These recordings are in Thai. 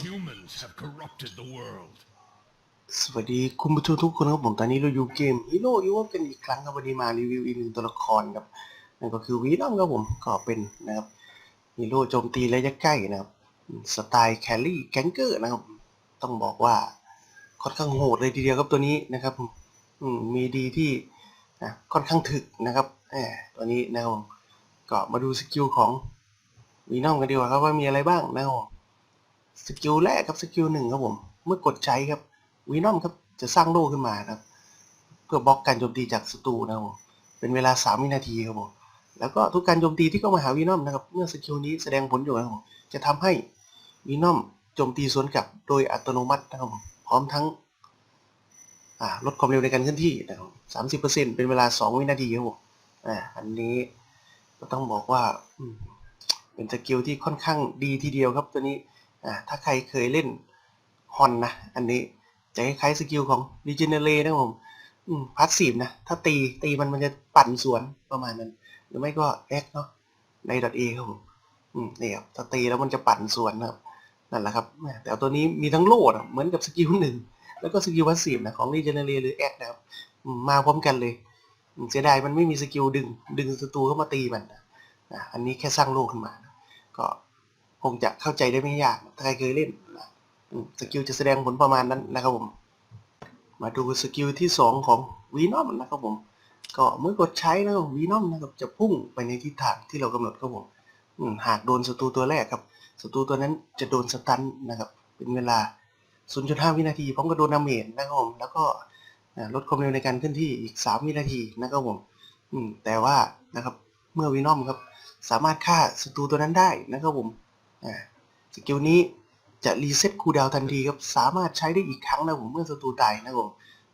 Humans have corrupted the world. สวัสดีคุณผู้ชมทุกคนครับผมตอนนี้เราอยู่เกมฮีโร่ยูวกันอีกครั้งครับวันนี้มารีวิวอีกหนึ่งตัวละครครับนั่นก็คือวีนอมครับผมก็เป็นนะครับฮีโร่โจมตีระยะใกล้นะครับสไตล์แคลรี่แกงเกอร์นะครับต้องบอกว่าค่อนข้างโหดเลยทีเดียวครับตัวนี้นะครับมีดีที่นะค่อนข้างถึกนะครับแหมตัวนี้นะครับก็มาดูสกิลของวีนอมกันดีกว่าครับว่ามีอะไรบ้างนะครับ สกิลแรกครับสกิลหนึ่งครับผม เมื่อกดใช้ครับวีนอมครับจะสร้างโล่ขึ้นมาครับ เพื่อบล็อกการโจมตีจากศัตรูนะครับผมเป็นเวลา 3 วินาทีครับผมแล้วก็ทุกการโจมตีที่เข้ามาหาวีนอมนะครับเมื่อสกิลนี้แสดงผลอยู่นะครับผมจะทำให้วีนอมโจมตีสวนกลับโดยอัตโนมัตินะครับผมพร้อมทั้งลดความเร็วในการเคลื่อนที่นะครับสามสิบเปอร์เซ็นเป็นเวลา2วินาทีครับผมอ่าอันนี้ก็ต้องบอกว่าเป็นสกิลที่ค่อนข้างดีทีเดียวครับตัวนี้ ถ้าใครเคยเล่นฮอนนะ อันนี้จะคล้ายสกิลของ Regenerate นะผมพาสซีฟนะ ถ้าตีตีมันมันจะปั่นสวนประมาณนั้น หรือไม่ก็ X เนาะใน .a ครับผมอืมนี่ครับถ้าตีแล้วมันจะปั่นสวนนะครับนั่นแหละครับแหม่แต่ตัวนี้มีทั้งโลดเหมือนกับสกิลหนึ่งแล้วก็สกิลพาสซีฟนะของ Regenerate หรือ X นะครับมาพร้อมกันเลย เสียดายมันไม่มีสกิลดึง ดึงศัตรูเข้ามาตีมันนะอะอันนี้แค่สร้างโลกขึ้นมานะก็ คงจะเข้าใจได้ไม่ยาก ถ้าใครเคยเล่นสกิลจะแสดงผลประมาณนั้นนะครับผม มาดูสกิลที่ 2 ของวีนอมนะครับผม ก็เมื่อกดใช้นะครับวีนอมนะครับจะพุ่งไปในทิศทางที่เรากำหนดครับผมหากโดนศัตรูตัวแรกครับศัตรูตัวนั้นจะโดนสตันนะครับ เป็นเวลา 0.5 วินาทีพร้อมกับโดนดาเมจนะครับผม แล้วก็ลดความเร็วในการเคลื่อนที่อีก 3 วินาทีนะครับผมแต่ว่านะครับเมื่อวีนอมครับสามารถฆ่าศัตรูตัวนั้นได้นะครับผม สกิลนี้จะรีเซ็ตคูดาวทันทีครับ สามารถใช้ได้อีกครั้งนะผมเมื่อศัตรูตายนะครับผม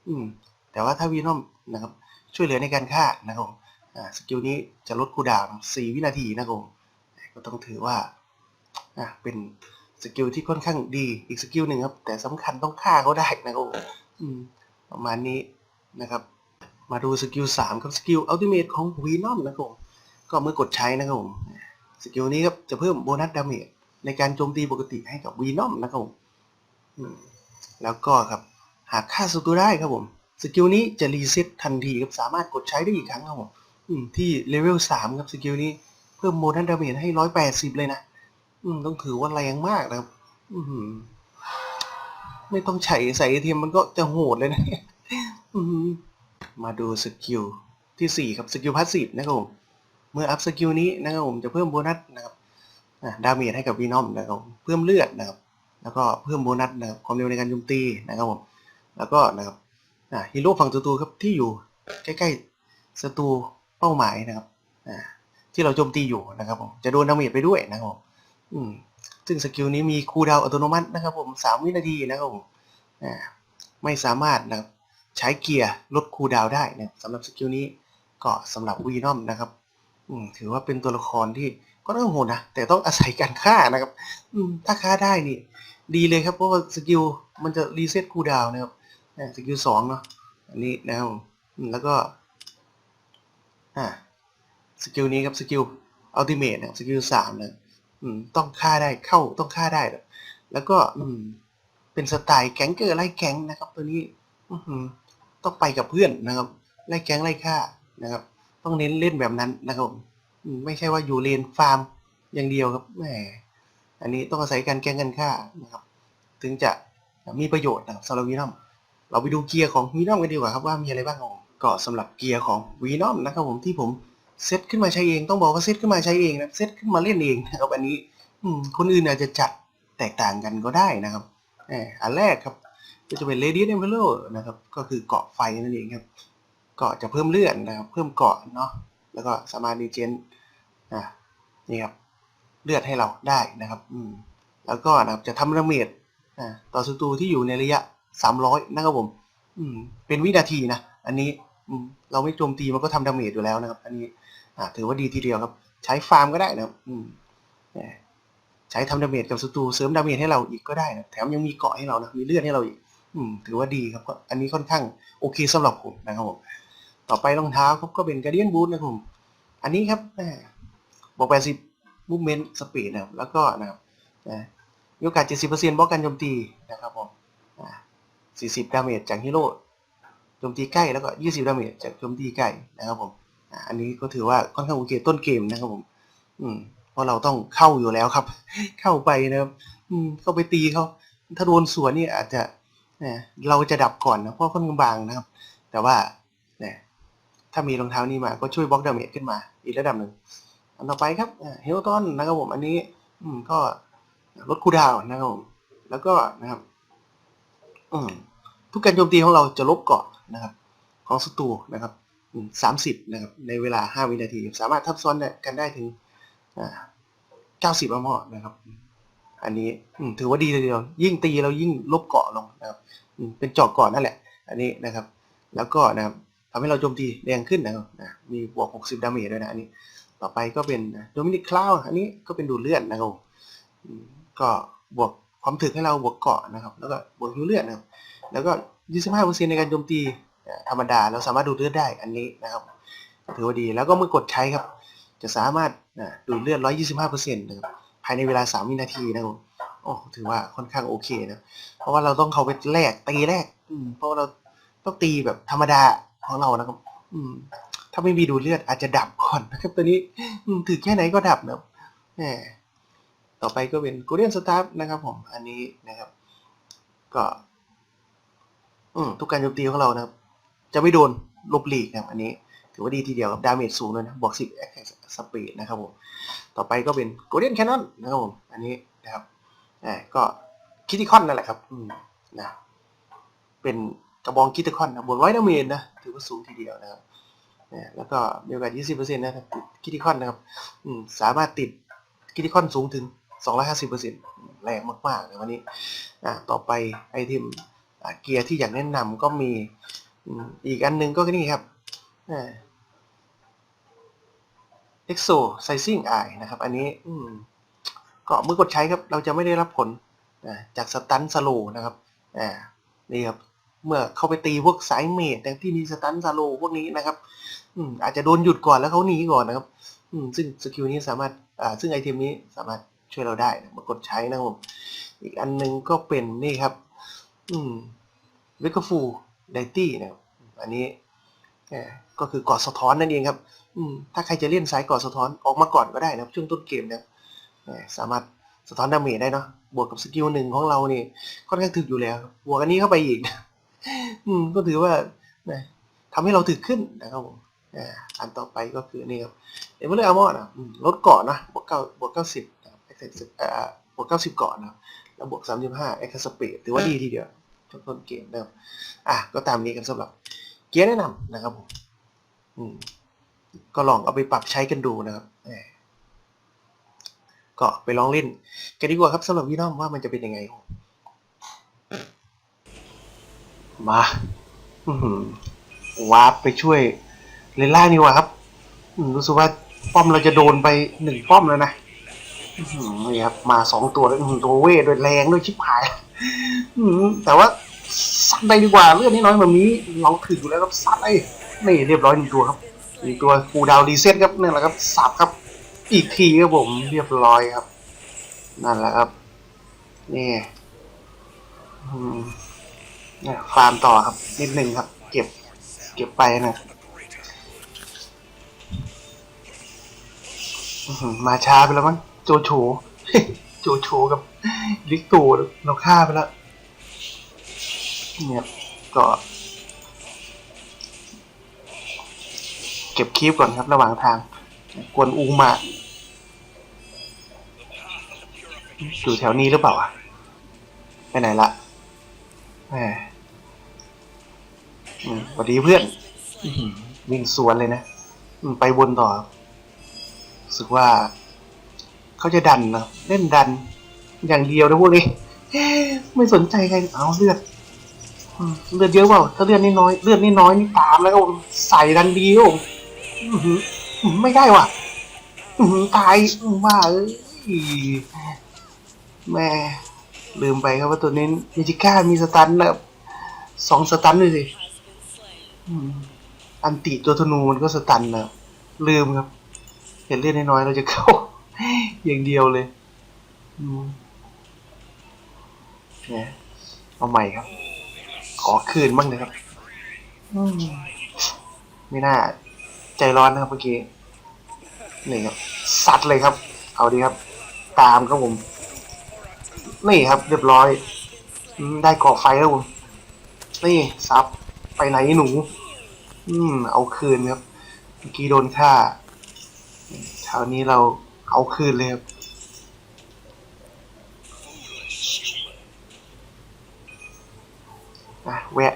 อืมแต่ว่าถ้าวีนอมนะครับช่วยเหลือในการฆ่านะครับผมสกิลนี้จะลดคูดาวน์4วินาทีนะครับผมก็ต้องถือว่าอ่าเป็นสกิลที่ค่อนข้างดีอีกสกิลหนึ่งครับ แต่สำคัญต้องฆ่าเขาได้นะครับผมอืมประมาณนี้นะครับ มาดูสกิล3ครับสกิลอัลติเมทของวีนอมนะครับผมก็เมื่อกดใช้นะครับผมสกิลนี้ครับจะเพิ่มโบนัสดาเมจ ในการโจมตีปกติให้กับวีนอมนะครับผมแล้วก็ครับหากฆ่าศัตรูได้ครับผมสกิลนี้จะรีเซ็ตทันทีครับสามารถกดใช้ได้อีกครั้งครับผมที่เลเวล3ครับสกิลนี้เพิ่มโมนัสดาเมจให้180เลยนะต้องถือว่าแรงมากนะครับไม่ต้องใช้ใส่ไอเทมมันก็จะโหดเลยนะมาดูสกิลที่4ครับสกิลพาสซีฟนะครับผมเมื่ออัพสกิลนี้นะครับผมจะเพิ่มโบนัสนะครับ ดาเมจให้กับวีนอมนะครับเพิ่มเลือดนะครับ แล้วก็เพิ่มโบนัสนะครับความเร็วในการโจมตีนะครับผมแล้วก็นะครับฮีโร่ฝั่งศัตรูครับที่อยู่ใกล้ๆศัตรูเป้าหมายนะครับที่เราโจมตีอยู่นะครับผมจะโดนดาเมจไปด้วยนะครับผมซึ่งสกิลนี้มีคูลดาวอัตโนมัตินะครับผมสามวินาทีนะครับผมไม่สามารถนะครับใช้เกียร์ลดคูลดาวได้นะสำหรับสกิลนี้ก็สำหรับวีนอมนะครับถือว่าเป็นตัวละครที่ ก็ต้องโหดนะแต่ต้องอาศัยการฆ่านะครับ อืมถ้าฆ่าได้นี่ ดีเลยครับเพราะว่าสกิลมันจะรีเซ็ตคูลดาวน์นะครับอ่าสกิลสองเนาะอันนี้นะครับอืมแล้วก็อ่าสกิลนี้ครับสกิลอัลติเมทนะครับสกิลสามนะอืมต้องฆ่าได้เข้าต้องฆ่าได้นะแล้วก็อืมเป็นสไตล์แก๊งเกอร์ไล่แก๊งนะครับ ตัวนี้อือหือต้องไปกับเพื่อนนะครับไล่แก๊งไล่ฆ่านะครับ ต้องเน้นเล่นแบบนั้นนะครับผมอืม ไม่ใช่ว่าอยู่เลนฟาร์มอย่างเดียวครับแหมอันนี้ต้องอาศัยการแก้งกันค่านะครับ ถึงจะมีประโยชน์นะครับสำหรับวีนอมเราไปดูเกียร์ของวีนอมกันดีกว่าครับว่ามีอะไรบ้างก็สำหรับเกียร์ของวีนอมนะครับผมที่ผมเซตขึ้นมาใช้เองต้องบอกว่าเซตขึ้นมาใช้เองนะเซตขึ้นมาเล่นเองนะครับอันนี้อืคนอื่นอาจจะจัดแตกต่างกันก็ได้นะครับแหมอันแรกครับก็จะเป็น Radiant Emperor นะครับ ก็คือเกาะไฟนั่นเองครับ เก็จะเพิ่มเลือดนะครับ เพิ่มเกาะเนาะ แล้วก็สามารถดีเจน อ่านี่ครับเลือดให้เราได้นะครับอืมแล้วก็นะครับจะทำดาเมจอ่าต่อศัตรูที่อยู่ในระยะ 300 นะครับผม อืมเป็นวินาทีนะ อันนี้อืมเราไม่โจมตีมันก็ทำดาเมจอยู่แล้วนะครับ อันนี้อ่าถือว่าดีทีเดียวครับ ใช้ฟาร์มก็ได้นะครับอืมใช้ทำดาเมจกับศัตรูเสริมดาเมจให้เราอีกก็ได้นะแถมยังมีเกาะให้เรานะมีเลือดให้เราอีกอืมถือว่าดีครับก็อันนี้ค่อนข้างโอเคสำหรับผมนะครับผมต่อไปรองเท้าครับก็เป็น Guardian Boot นะครับผมอันนี้ครับ บอก80 Movement Speed นะครับ แล้วก็นะครับนะมีโอกาส 70%บล็อกการโจมตีนะครับผมอ่า40 ดาเมจจากฮีโร่โจมตีใกล้แล้วก็ 20 ดาเมจจากโจมตีใกล้นะครับผมอันนี้ก็ถือว่าค่อนข้างโอเคต้นเกมนะครับผม อืมเพราะเราต้องเข้าอยู่แล้วครับ เข้าไปนะครับ อืมเข้าไปตีเขาถ้าโดนสวนนี่อาจจะเนี่ยเราจะดับก่อนนะเพราะค่อนข้างบางนะครับ แต่ว่าเนี่ยถ้ามีรองเท้านี้มาก็ช่วยบล็อกดาเมจขึ้นมา อีกระดับหนึ่ง อันต่อไปครับเฮลตันนะครับผมอันนี้อืมก็ลดคูดาวนะครับผมแล้วก็นะครับ อืมทุกการโจมตีของเราจะลบเกาะนะครับ ของศัตรูนะครับสามสิบนะครับในเวลาห้าวินาที สามารถทับซ้อนกันได้ถึงเก้าสิบอมอนะครับ อันนี้อืถือว่าดีเลยทีเดียว ยิ่งตีเรายิ่งลบเกาะลงนะครับอืเป็นเจอกเกาะนั่นแหละ อันนี้นะครับ แล้วก็นะครับทำให้เราโจมตีแรงขึ้นนะครับมีบวก60ดาเมจด้วยนะอันนี้ ต่อไปก็เป็นโดมินิกคลาวอันนี้ก็เป็นดูดเลือดนะครับก็บวกความถึกให้เราบวกเกาะนะครับ แล้วก็บวกหิวเลือดนะครับ แล้วก็ 25%ในการโจมตีธรรมดาเราสามารถดูดเลือดได้อันนี้นะครับ ถือว่าดีแล้วก็เมื่อกดใช้ครับ จะสามารถดูดเลือด 125%นะครับภายในเวลา 3 วินาทีนะครับโอ้ถือว่าค่อนข้างโอเคนะเพราะว่าเราต้องเข้าไปแลกตีแรก อืมเพราะว่าเราต้องตีแบบธรรมดาของเรานะครับ อืม ถ้าไม่มีดูดเลือดอาจจะดับก่อนนะครับตัวนี้ถือแค่ไหนก็ดับนะแหมต่อไปก็เป็น Golden Staff นะครับผมอันนี้นะครับ ก็อืทุกการโจมตีของเรานะครับ จะไม่โดนลบหลีกนะครับอันนี้ถือว่าดีทีเดียวกับดาเมจสูงเลยนะบวก10 attack speed นะครับผมต่อไปก็เป็น Golden Cannon นนะครับผมอันนี้นะครับก็คิติคอนนั่นแหละครับอืนะเป็นกระบองคิติคอนนะบวกร้อยดาเมจนะถือว่าสูงทีเดียวนะครับ นี่ยแล้วก็มีโอกาส 20%นะครับติดคิติคอนนะครับสามารถติดคิติคอนสูงถึง 250%แรงมากๆในวันนี้ต่อไปไอเทมเกียร์ที่อยากแนะนำก็มีอีกอันหนึงก็นี่ครับเอ่า EXO Sizing Eye นะครับ อันนี้ก็เมื่อกดใช้ครับ เราจะไม่ได้รับผลจากสตันสโลนะครับนี่ครับ เมื่อเข้าไปตีพวกสายเมดแต่ที่มีสตันสโลพวกนี้นะครับ อาจจะโดนหยุดก่อนแล้วเขาหนีก่อนนะครับ อืมซึ่งสกิลนี้สามารถอ่าซึ่งไอเทมนี้สามารถช่วยเราได้นะเมื่อกดใช้นะครับผมอีกอันหนึงก็เป็นนี่ครับ อืมเวกฟูไดตี้นะครับอันนี้ก็คือกอดสะท้อนนั่นเองครับ อืมถ้าใครจะเล่นสายกอดสะท้อนออกมาก่อนก็ได้นะครับช่วงต้นเกมนะครับเอ่อสามารถสะท้อนดาเมจได้เนาะบวกกับสกิลหนึ่งของเรานี่ค่อนข้างถึกอยู่แล้ว บวกอันนี้เข้าไปอีก อืมก็ถือว่านะทำให้เราถึกขึ้นนะครับผม อ่าอันต่อไปก็คือนี่ครับเอเวอร์อาร์มอร์นะอืมลดเกาะนะบวกเก้าบวกเก้าสิบนะครับเอ่อบวกเก้าสิบเกาะนะครับแล้วบวกสามสิบห้าเอ็กซ์สปีดถือว่าดีทีเดียวช่วงต้นเกมนะครับอะก็ตามนี้กันสำหรับเกียร์แนะนำนะครับผมอืมก็ลองเอาไปปรับใช้กันดูนะครับแหมก็ไปลองเล่นกันดีกว่าครับสำหรับพี่น้องว่ามันจะเป็นยังไง มาอื้อหือวาร์ปไปช่วย เลนล่านี่ว่าครับรู้สึกว่าป้อมเราจะโดนไปหนึ่งป้อมแล้วนะนี่ครับมาสองตัวแล้วตัวเวทด้วยแรงด้วยชิบหายแต่ว่าซัดได้ดีกว่าเลือดนิดน้อยแบบนี้ เราถึงอยู่แล้วครับซัดไอ้นี่เรียบร้อยหนึ่งตัวครับหนึ่งตัวฟูดาวน์รีเซ็ตครับนั่นแหละครับสับครับ อีกทีครับผมเรียบร้อยครับ นั่นแหละครับนี่เนี่ยฟาร์มต่อครับนิดนึงครับ เก็บ เก็บไปนะ มาช้าไปแล้วมั้งโจโฉโจโฉกับลิกตูเราฆ่าไปแล้วเนี่ยก็ เก็บคลิปก่อนครับระหว่างทาง กวนอูมาอยู่แถวนี้หรือเปล่าอะไปไหนละแหมสวัสดีเพื่อนวิ่งสวนเลยนะ ไปบนต่อ รู้สึกว่า เขาจะดันนะเล่นดัน อย่างเดียวนะพวกนี้ไม่สนใจใครเอาเลือดเลือดเยอะเปล่าถ้าเลือดนี่น้อยเลือดนี่น้อยนี่ตามแล้วก็ใส่ดันดีครับผมอื้อหืออื้อไม่ได้ว่ะอื้อหือตายว่าเอ้ยแม่ลืมไปครับว่าตัวนี้มิจิก้ามีสตันนะสองสตันเลยสิอันติตัวธนูมันก็สตันนะลืมครับ เห็นเลือดน้อยๆเราจะเข้า อย่างเดียวเลยอืมนะเอาใหม่ครับ ขอคืนบ้างนะครับไม่น่า ใจร้อนนะครับเมื่อกี้นี่ครับซัดเลยครับ เอาดีครับ ตามครับผมนี่ครับ เรียบร้อยได้ก่อไฟแล้วผมนี่ซับไปไหนหนู อืม เอาคืนครับ เมื่อกี้โดนฆ่า คราวนี้เราเอาคืนเลยครับอะแวะ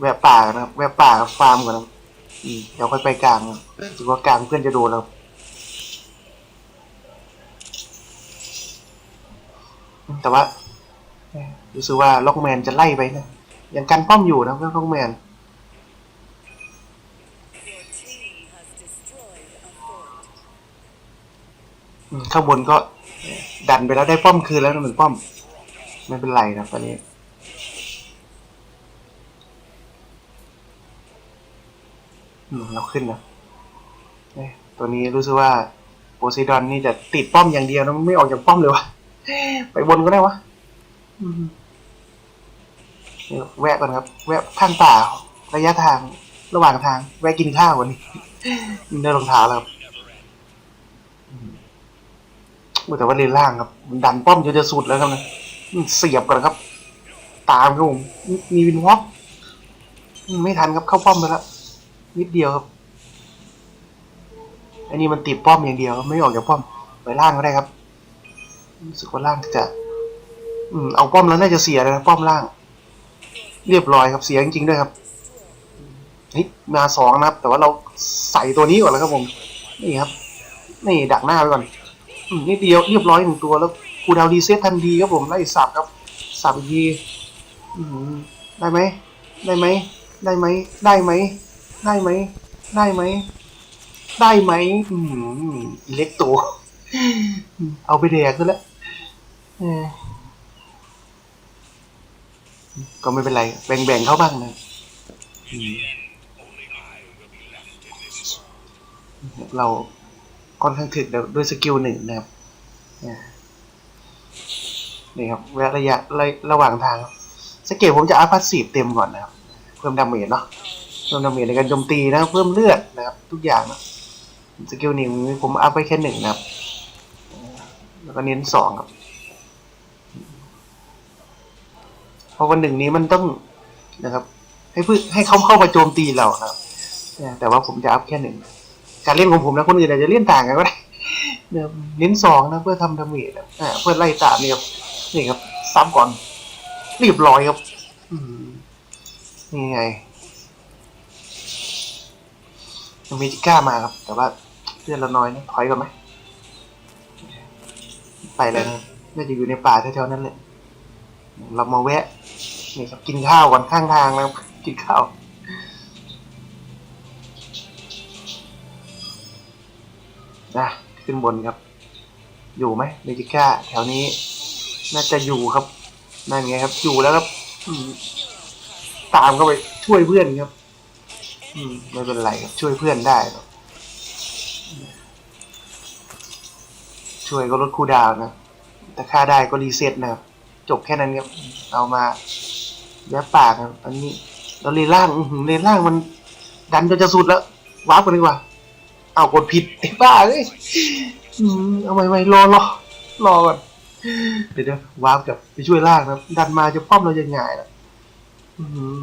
แวะป่านะครับแวะป่าฟาร์มก่อนนะครับอืมเดี๋ยวค่อยไปกลางครับรู้สึกว่ากลางเพื่อนจะโดนแล้วครับอืมแต่ว่ารู้สึกว่าล็อกแมนจะไล่ไปนะยังกันป้อมอยู่นะเพื่อนล็อกแมน ข้างบนก็ดันไปแล้วได้ป้อมคืนแล้วนะหนึ่งป้อม ไม่เป็นไรนะตอนนี้เราขึ้นนะตัวนี้รู้สึกว่าโพไซดอนนี่จะติดป้อมอย่างเดียวนะไม่ออกจากป้อมเลยวะไปบนก็ได้วะอืมเดี๋ยวแวะก่อนครับ แวะข้างป่าระยะทางระหว่างทาง แวะกินข้าววันนี้ได้รองเท้าแล้วครับ แต่ว่าเลนล่างครับมันดันป้อมจนจะสุดแล้วครับนะเสียบก่อนครับ ตามครับผมมีวินวอกไม่ทันครับเข้าป้อมไปแล้วนิดเดียวครับ อันนี้มันติดป้อมอย่างเดียว ไม่ออกจากป้อมไปล่างก็ได้ครับรู้สึกว่าล่างจะอืมเอาป้อมแล้วน่าจะเสียเลยนะป้อมล่าง เรียบร้อยครับเสียจริงๆด้วยครับนี่มาสองนะครับ แต่ว่าเราใส่ตัวนี้ก่อนแล้วครับผม นี่ครับ นี่ดักหน้าไว้ก่อน นิดเดียวเรียบร้อยหนึ่งตัวแล้วคูดาวรีเซ็ตทันทีครับผมไล่สับครับสับอีกทีได้ไหมได้ไหมได้ไหมได้ไหมได้ไหมได้ไหมได้ไหมอืมเล็กตัวเอาไปแดกซะแล้วก็ไม่เป็นไร แบ่งๆเขาบ้างนะเรา ค่อนข้างถึกด้วยสกิลหนึ่งนะครับนี่ครับแวะระยะระระหว่างทางสเกลผมจะอัพพาสซีฟเต็มก่อนนะครับ เพิ่มดาเมจเนาะเพิ่มดาเมจในการโจมตีนะเพิ่มเลือดนะครับ ทุกอย่างนะสกิลหนึ่งผมอัพไปแค่หนึ่งนะครับ แล้วก็เน้นสองครับเพราะวันหนึ่งนี้มันต้องนะครับ ให้เพื่อให้เขาเข้ามาโจมตีเรานะครับแต่ว่าผมจะอัพแค่หนึ่ง การเล่นของผมนะคนอื่นอาจจะเล่นต่างกันก็ได้เนี่ยเน้นสองนะเพื่อทำดาเมจอะเพื่อไล่ตามนี่ครับนี่ครับซ้ำก่อนเรียบร้อยครับนี่ไงยังมีจิก้ามาครับ แต่ว่าเลือดเราน้อยนะถอยก่อนไหมไปเลยนะน่าจะอยู่ในป่าแถวๆนั้นเลยเรามาแวะนี่ครับกินข้าวก่อนข้างทางนะครับกินข้าว นะขึ้นบนครับ อยู่ไหมเมจิก้าแถวนี้ น่าจะอยู่ครับนั่นไงครับ อยู่แล้วครับตามเข้าไปช่วยเพื่อนครับอืมไม่เป็นไรครับช่วยเพื่อนได้ครับช่วยก็ลดคูดาวนะแต่ค่าได้ก็รีเซ็ตนะครับ จบแค่นั้นครับเอามาแยบปากครับอันนี้แล้วเลนล่างเลนล่างมัน ดันจนจะสุดแล้วว้าร์ปกันดีกว่า เอากดผิดไอ้บ้าเอ้ยเอาไม่ไม่รอรอรอก่อนเดี๋ยวดาวาร์ปกับไปช่วยล่างนะดันมาจะป้อมเราจะง่ายนะอืม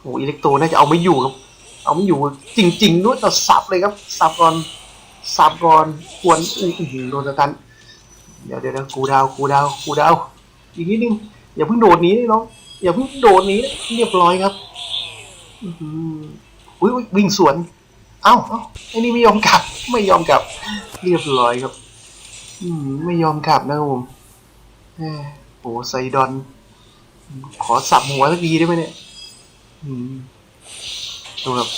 โอ้อิเล็กโตน่าจะเอาไม่อยู่ครับ เอาไม่อยู่จริงๆด้วยแต่สับเลยครับ สับก่อนสับก่อนควรอื้อโดนสตันเดี๋ยวเดี๋ยวเดี๋ยวกูดาวกูดาวกูดาวอีกนิดนึงอย่าเพิ่งโดดนี้น้องอย่าเพิ่งโดดนี้เรียบร้อยครับ อือหืออุ้ยอุ๊ยวิ่งสวน เอ้าเอ้าไอ้นี่ไม่ยอมกลับ ไม่ยอมกลับ เรียบร้อยครับ อืมไม่ยอมกลับนะครับผมแหมโอ้ไซดอน ขอสับหัวสักทีได้ไหมเนี่ยอืมดูครับ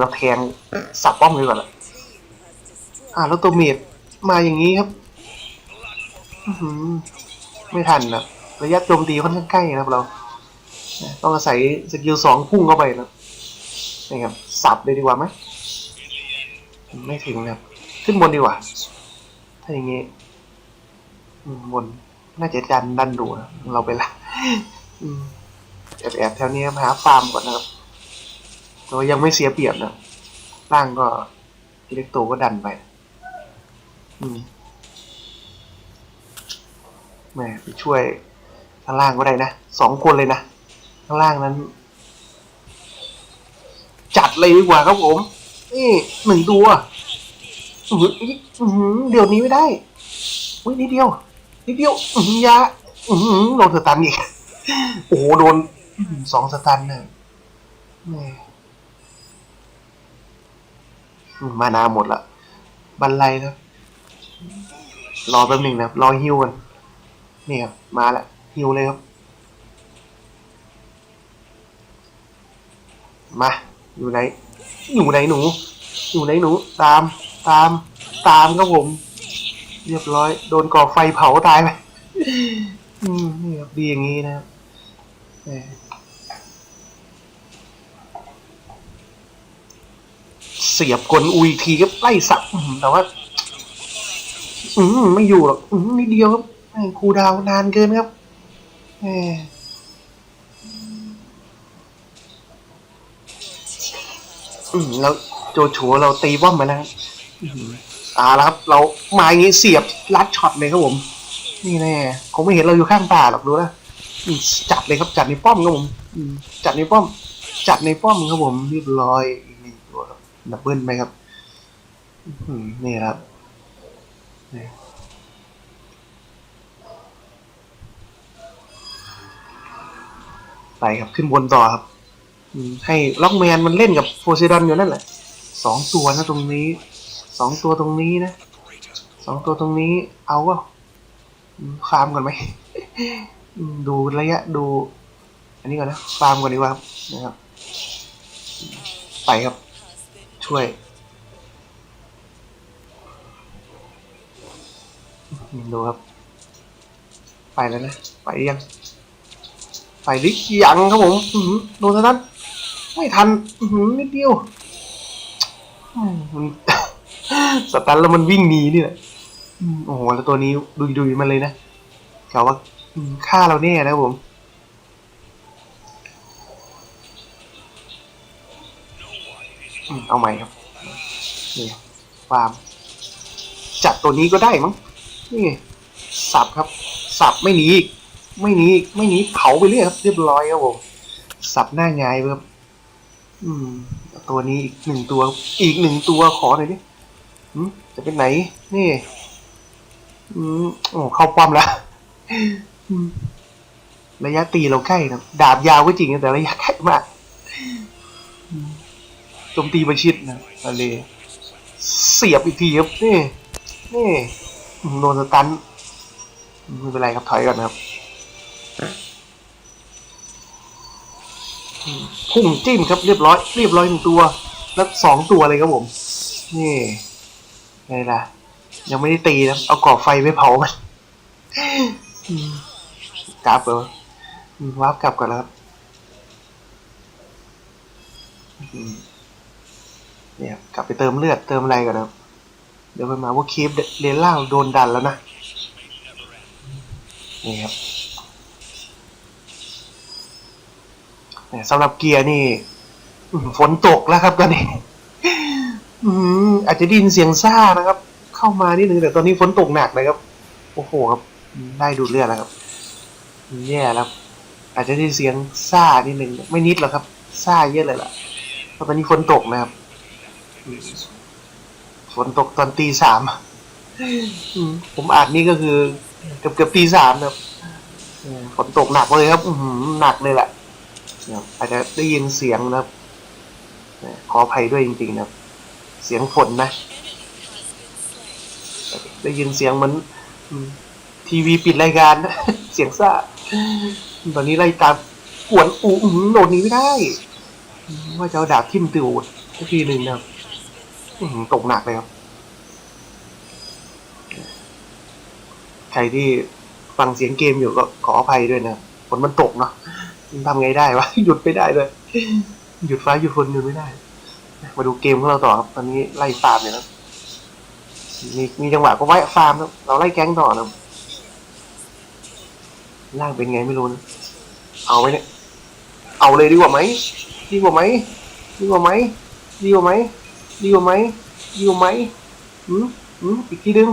เราแทงสับป้อมเลยก่อนละอ่าแล้วตัวเมดมาอย่างนี้ครับอือหือไม่ทันนะระยะโจมตีค่อนข้างใกล้นะครับเรา ต้องอาศัยสกิลสองพุ่งเข้าไปนะนี่ครับ สับเลยดีกว่าไหมไม่ถึงนะครับขึ้นบนดีกว่า ถ้าอย่างงี้บนน่าจะดันดันดูเราไปละแอบแอบแถวนี้หาฟาร์มก่อนนะครับต่ว่ายังไม่เสียเปรียบนะล่างก็อิเล็กโตก็ดันไปแม่ไปช่วยข้างล่างก็ได้นะสองคนเลยนะข้างล่างนั้น จัดเลยดีกว่าครับผม นี่หนึ่งตัวเดี๋ยวนี้ไม่ได้อุ้ยนิดเดียวนิดเดียวยาอื้อหือโดนสตันอีก โอ้โหโดนอื้อหือสองสตันเนี่ยแม่มมานาหมดละบันไลแล้วรอแป๊บหนึ่งนะครับรอฮิวกันนี่ครับมาละฮิวเลยครับ มา อยู่ไหน อยู่ไหนหนู อยู่ไหนหนู ตาม ตาม ตามครับผม เรียบร้อย โดนก่อไฟเผาตายไปอืมนี่ครับดีอย่างนี้นะครับแหมเสียบกลอุยทีก็ไล่สับอื้อหือแต่ว่า อืมไม่อยู่หรอกอืมนิดเดียวครับแหม่ครูดาวนานเกินครับแหม อืมแล้วโจโฉเราตีบ้อมมาแล้วครับอืมเอ่าแล้วครับ เรามาอย่างงี้เสียบลัดช็อตเลยครับผม นี่แน่คงไม่เห็นเราอยู่ข้างป่าหรอกดูนะอืมจัดเลยครับจัดในป้อมครับผมอืมจัดในป้อม จัดในป้อมครับผมเรียบร้อยอีกหนึ่งตัวครับดับเบิลไหมครับ อืมนี่ครับนี่ไปครับขึ้นบนต่อครับ ให้ล็อกแมนมันเล่นกับโพไซดอนอยู่นั่นแหละสองตัวนะตรงนี้สองตัวตรงนี้นะสองตัวตรงนี้เอาก็ฟาร์มก่อนไหมดูระยะดู อันนี้ก่อนนะฟาร์มก่อนดีกว่านะครับ ไปครับ ช่วยดูครับ ไปแล้วนะ ไปยัง ไปหรือยังครับผมโดนเท่านั้น ไม่ทันหือนิดเดียวมันสตันแล้วมันวิ่งหนีนี่แหละโอ้โหแล้วตัวนี้ดุยดุยมันเลยนะกล่าวว่าฆ่าเราแน่นะผมเอาใหม่ครับนี่ฟาร์มจัดตัวนี้ก็ได้มั้งนี่สับครับสับไม่หนีอีกไม่หนีอีกไม่หนีเผาไปเรื่อยครับเรียบร้อยครับผมสับหน้าหงครับ อืม ตัวนี้อีกหนึ่งตัว อีกหนึ่งตัวขอหน่อยดิจะเป็นไหน นี่ อืมโอ้เข้าป้อมแล้วระยะตีเราใกล้นะดาบยาวก็จริงแต่ระยะใกล้มากโจมตีประชิดนะทะเลเสียบอีกทีครับนี่นี่โดนสตันไม่เป็นไรครับถอยก่อนครับ พุ่งจิ้มครับเรียบร้อย เรียบร้อยหนึ่งตัว แล้วสองตัวเลยครับผม นี่ไงล่ะ ยังไม่ได้ตีนะเอาก่อไฟไปเผามันอืมกลับเหรออืมวาร์ปกลับก่อนแล้วครับเนี่ยกลับไปเติมเลือดเติมอะไรก่อนครับ เดี๋ยวไปมาว่าคีฟเลนล่างโดนดันแล้วนะ นี่ครับ แต่สำหรับเกียร์นี่ฝนตกแล้วครับตอนนี้อาจจะไดยินเสียงซ่านะครับ เข้ามานิดนึงแต่ตอนนี้ฝนตกหนักเลยครับ โอ้โหครับ ได้ดูดเลือดแล้วครับแย่แล้วอาจจะได้นเสียงซ่านิดนึงไม่นิดหรอกครับซ่าเยอะเลยล่ะเพราะตอนนี้ฝนตกนะครับฝนตกตอนตีสามผมอ่านนี่ก็คือเกือบเกือบตีสามนะครับฝนตกหนักเลยครับอือหือหนักเลยแหละ นะครับอาจจะได้ยินเสียงนะครับขออภัยด้วยจริงๆนะครับ เสียงฝนนะ ได้ยินเสียงเหมือนทีวีปิดรายการนะเสียงซ่า ตอนนี้ไล่ตามกวนอูโหลดนี้ไม่ได้ ว่าจะเอาดาบทิ่มติวสักทีหนึ่งนะครับตกหนักเลยครับ ใครที่ฟังเสียงเกมอยู่ก็ขออภัยด้วยนะฝนมันตกเนาะ ทำไงได้วะ หยุดไม่ได้เลย หยุดฟ้าหยุดฝนหยุดไม่ได้ มาดูเกมของเราต่อครับตอนนี้ไล่ฟาร์มเนี่ยครับมีมีจังหวะก็ไว้ฟาร์มครับเราไล่แก๊งต่อนะล่างเป็นไงไม่รู้นะเอาไหมเนี่ย เอาเลยดีกว่าไหมดีกว่าไหมดีกว่าไหมดีกว่าไหมดีกว่าไหมดีกว่าไหมอืมอืมอีกทีนึง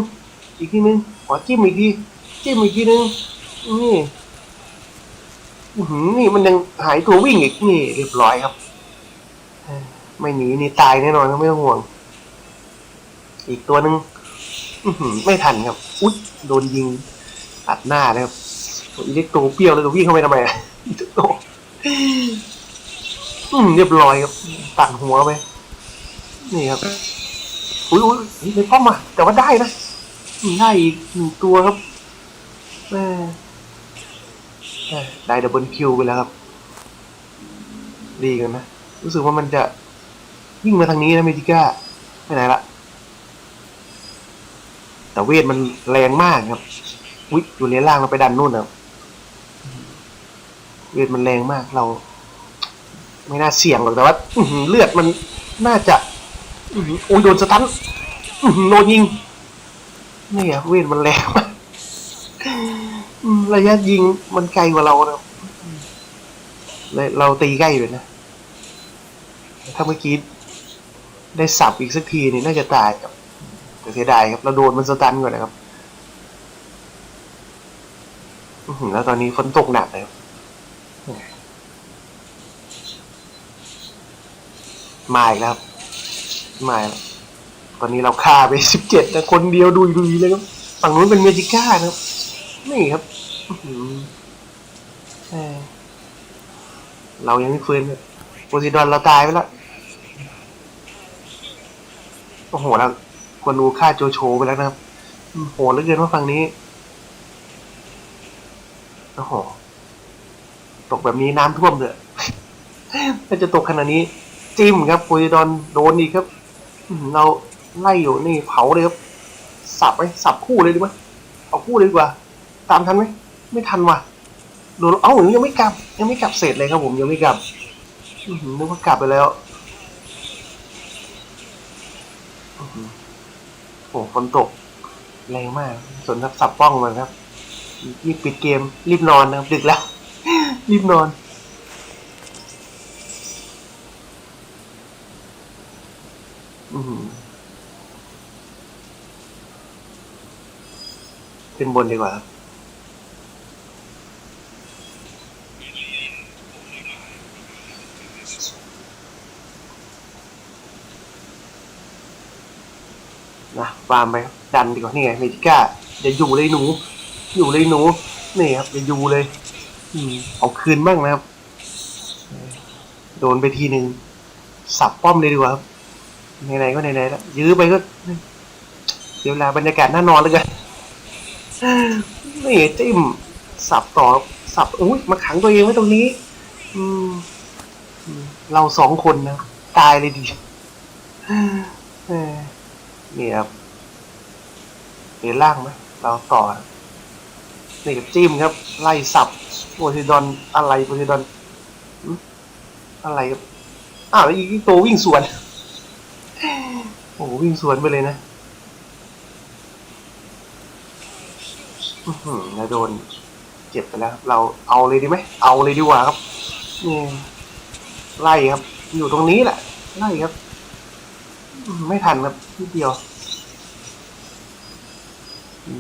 อีกทีนึงขอจิ้มอีกทีจิ้มอีกทีนึงนี่ อื้อหือนี่มันยังหายตัววิ่งอีกนี่เรียบร้อยครับเอ้ยไม่หนีนี่ตายแน่นอนครับไม่ต้องห่วง อีกตัวหนึ่งอื้อหือไม่ทันครับ อุ๊ยโดนยิงตัดหน้านะครับอีเล็กโตเปรี้ยวแล้วก็วิ่งเข้าไปทำไมอะอีเล็กโตอืมเรียบร้อยครับตัดหัวไป นี่ครับ อุ้ยอุ้ยในป้อมอะแต่ว่าได้นะได้อีกหนึ่งตัวครับแม่แม่ ได้ดับเบิลคิวไปแล้วครับ ดีกันนะ รู้สึกว่ามันจะวิ่งมาทางนี้นะเมจิก้าไปไหนละแต่เวทมันแรงมากครับวิอยู่เลนล่างเราไปดันนู่นนะครับเวทมันแรงมากเรา ไม่น่าเสี่ยงหรอกแต่ว่าเลือดมันน่าจะอื้อหือโอ้ยโดนสตันอื้อหือโดนยิงนี่อะเวทมันแรงมาก ระยะยิงมันไกลกว่าเรานะเลยเราตีใกล้อยู่นะ ถ้าเมื่อกี้ได้สับอีกสักทีนี่น่าจะตายครับแต่เสียดายครับ เราโดนมันสตันก่อนนะครับแล้วตอนนี้ฝนตกหนักเลยครับมาอีกแล้วมาแล้วตอนนี้เราฆ่าไปสิบเจ็ดแต่คนเดียวดุยดุยๆเลยครับ ฝั่งนู้นเป็นเมจิก้านะครับ นี่ครับ เรายังไม่ฟื้นเลยโพซิดอนเราตายไปแล้ว โอ้โหแล้วกวนูฆ่าโจโฉไปแล้วนะครับ โหดเหลือเกินว่าฝั่งนี้ โอ้โห ตกแบบนี้น้ำท่วมเลยถ้าจะตกขนาดนี้ จิ้มครับโพซิดอนโดนอีกครับ เราไล่อยู่นี่เผาเลยครับ สับไหมสับคู่เลยดีไหมเอาคู่เลยดีกว่า ตามทันไหม ไม่ทันว่ะโดนเอ้ายังไม่กลับ ยังไม่กลับเสร็จเลยครับผมยังไม่กลับนึกว่ากลับไปแล้วอื้อหือโอ้ฝนตกแรงมากสนทับสับป้องมันครับรีบปิดเกมรีบนอนนะครับดึกแล้ว รีบนอนอือหือขึ้นบนดีกว่าครับ ฟาร์มไปครับดันดีกว่านี่ไงเมจิก้าอย่าอยู่เลยหนู อยู่เลยหนูนี่ครับอย่าอยู่เลยอืมเอาคืนบ้างนะครับ โดนไปทีหนึ่งสับป้อมเลยดีกว่าครับไหนๆก็ไหนๆแล้วยื้อไปก็เดี๋ยวเวลาบรรยากาศน่านอนเลยกันนี่จิ้มสับต่อสับอุ้ยมาขังตัวเองไว้ตรงนี้ อืมอืมเราสองคนนะตายเลยดิเนี่ครับ เห็นล่างไหมเราต่อนะนี่กับจิ้มครับ ไล่สับโพซิดอนอะไรโพซิดอนอะไรครับอ้าวแล้วอีกตัววิ่งสวน โอ้โหวิ่งสวนไปเลยนะอื้อหือแล้วโดนเจ็บไปแล้ว เราเอาเลยดีไหมเอาเลยดีกว่าครับนี่ไล่ครับ อยู่ตรงนี้แหละไล่ครับ ไม่ทันครับนิดเดียว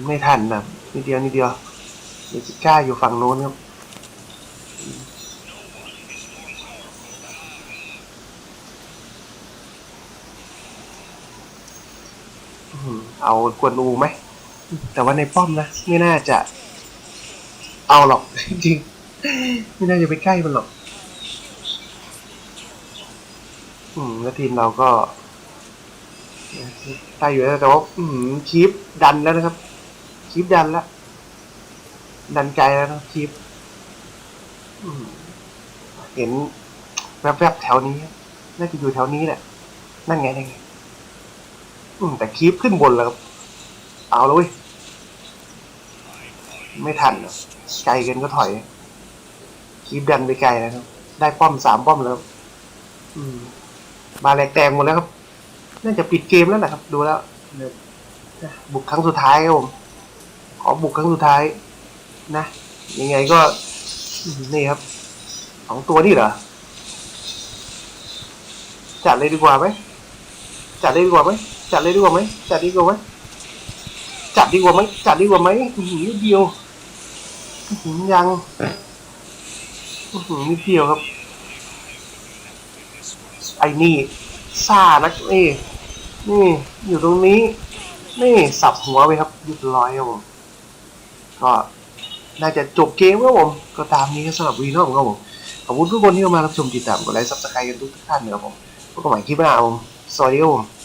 ไม่ทันนะนิดเดียวนิดเดียวเดจิก้าอยู่ฝั่งโน้นครับเอากวนอูไหม แต่ว่าในป้อมนะ ไม่น่าจะ เอาหรอกจริงๆไม่น่าจะไปใกล้มันหรอก อืม แล้วทีมเราก็ได้อยู่แล้วแต่ว่า อืมคีปดันแล้วนะครับ คีปดันแล้วดันไกลแล้วนะคีปเห็นแวบๆแถวนี้น่าจะอยู่แถวนี้แหละ นั่นไงนั่นไงแต่คีปขึ้นบนแล้วครับ เอาเลยเว้ย ไม่ทันไกลเกินก็ถอยคีบดันไปไกลนะครับ ได้ป้อมสามป้อมแล้วอืมมาแหลกแตงหมดแล้วครับ น่าจะปิดเกมแล้วแหละครับ ดูแล้วบุกครั้งสุดท้ายครับผม ขอบุกครั้งสุดท้าย นะ ยังไงก็ นี่ครับสองตัวนี่เหรอ จัดเลยดีกว่าไหมจัดเลยดีกว่าไหมจัดเลยดีกว่าไหมจัดดีกว่าไหมจัดดีกว่าไหมจัดดีกว่าไหมนิดเดียวยังนิดเดียวครับ ไอ้นี่ซ่านักนี่นี่ อยู่ตรงนี้ นี่ สับหัวไปครับเรียบร้อยครับผม ก็น่าจะจบเกมครับผม ก็ตามนี้สำหรับวีนอลครับผม ขอบคุณทุกคนที่เข้ามารับชมติดตามกดไลค์ซับสไครต์กันทุกท่านนะครับผมพบกันใหม่คลิปหน้าผม สวัสดีครับผม